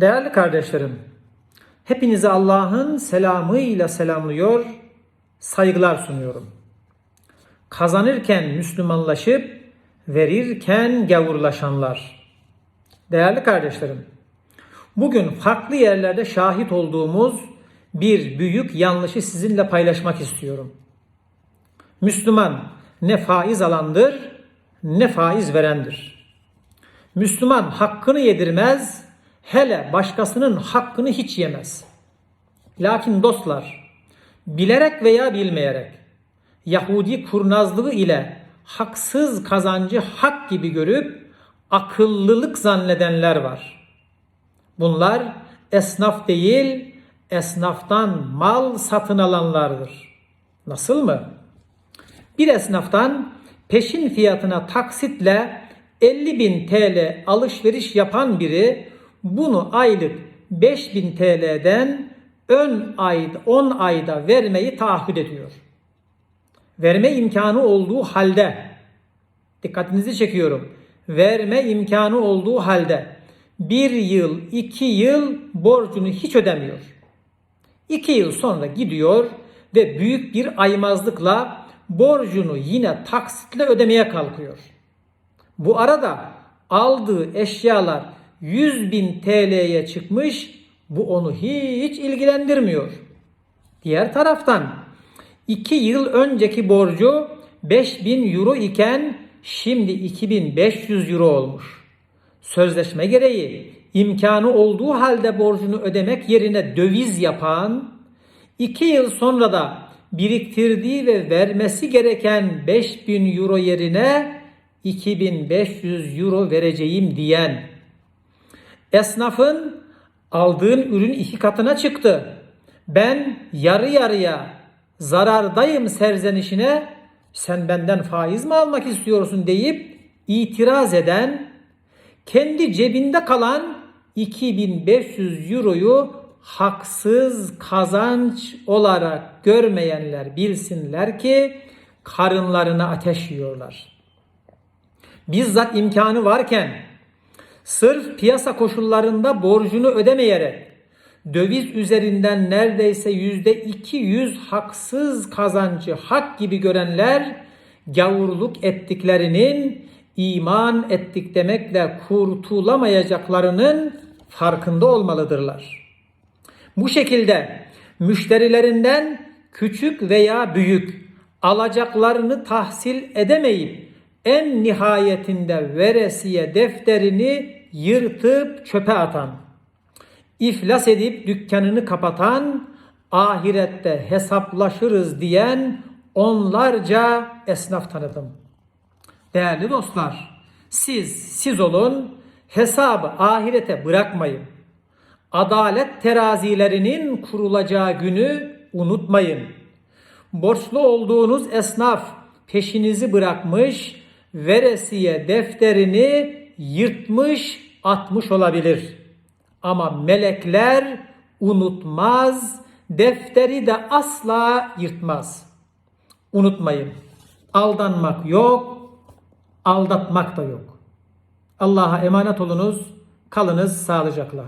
Değerli kardeşlerim, hepinizi Allah'ın selamıyla selamlıyor, saygılar sunuyorum. Kazanırken Müslümanlaşıp, verirken gavurlaşanlar. Değerli kardeşlerim, bugün farklı yerlerde şahit olduğumuz bir büyük yanlışı sizinle paylaşmak istiyorum. Müslüman ne faiz alandır ne faiz verendir. Müslüman hakkını yedirmez, hele başkasının hakkını hiç yemez. Lakin dostlar, bilerek veya bilmeyerek Yahudi kurnazlığı ile haksız kazancı hak gibi görüp akıllılık zannedenler var. Bunlar esnaf değil, esnaftan mal satın alanlardır. Nasıl mı? Bir esnaftan peşin fiyatına taksitle 50 bin TL alışveriş yapan biri bunu aylık 5000 TL'den ön ayda 10 ayda vermeyi taahhüt ediyor. Verme imkanı olduğu halde dikkatinizi çekiyorum. Verme imkanı olduğu halde bir yıl, iki yıl borcunu hiç ödemiyor. İki yıl sonra gidiyor ve büyük bir aymazlıkla borcunu yine taksitle ödemeye kalkıyor. Bu arada aldığı eşyalar 100 bin TL'ye çıkmış bu onu hiç ilgilendirmiyor. Diğer taraftan 2 yıl önceki borcu 5000 euro iken şimdi 2500 euro olmuş. Sözleşme gereği imkanı olduğu halde borcunu ödemek yerine döviz yapan, 2 yıl sonra da biriktirdiği ve vermesi gereken 5000 euro yerine 2500 euro vereceğim diyen esnafın aldığın ürün iki katına çıktı. Ben yarı yarıya zarardayım serzenişine sen benden faiz mi almak istiyorsun deyip itiraz eden kendi cebinde kalan 2500 euroyu haksız kazanç olarak görmeyenler bilsinler ki karınlarına ateş yiyorlar. Bizzat imkanı varken sırf piyasa koşullarında borcunu ödemeyerek döviz üzerinden neredeyse yüzde 200 haksız kazancı hak gibi görenler gavurluk ettiklerinin iman ettik demekle kurtulamayacaklarının farkında olmalıdırlar. Bu şekilde müşterilerinden küçük veya büyük alacaklarını tahsil edemeyip en nihayetinde veresiye defterini yırtıp çöpe atan, iflas edip dükkanını kapatan, ahirette hesaplaşırız diyen onlarca esnaf tanıdım. Değerli dostlar, siz siz olun, hesabı ahirete bırakmayın. Adalet terazilerinin kurulacağı günü unutmayın. Borçlu olduğunuz esnaf peşinizi bırakmış, veresiye defterini yırtmış, atmış olabilir. Ama melekler unutmaz, defteri de asla yırtmaz. Unutmayın. Aldanmak yok, aldatmak da yok. Allah'a emanet olunuz. Kalınız sağlıcakla.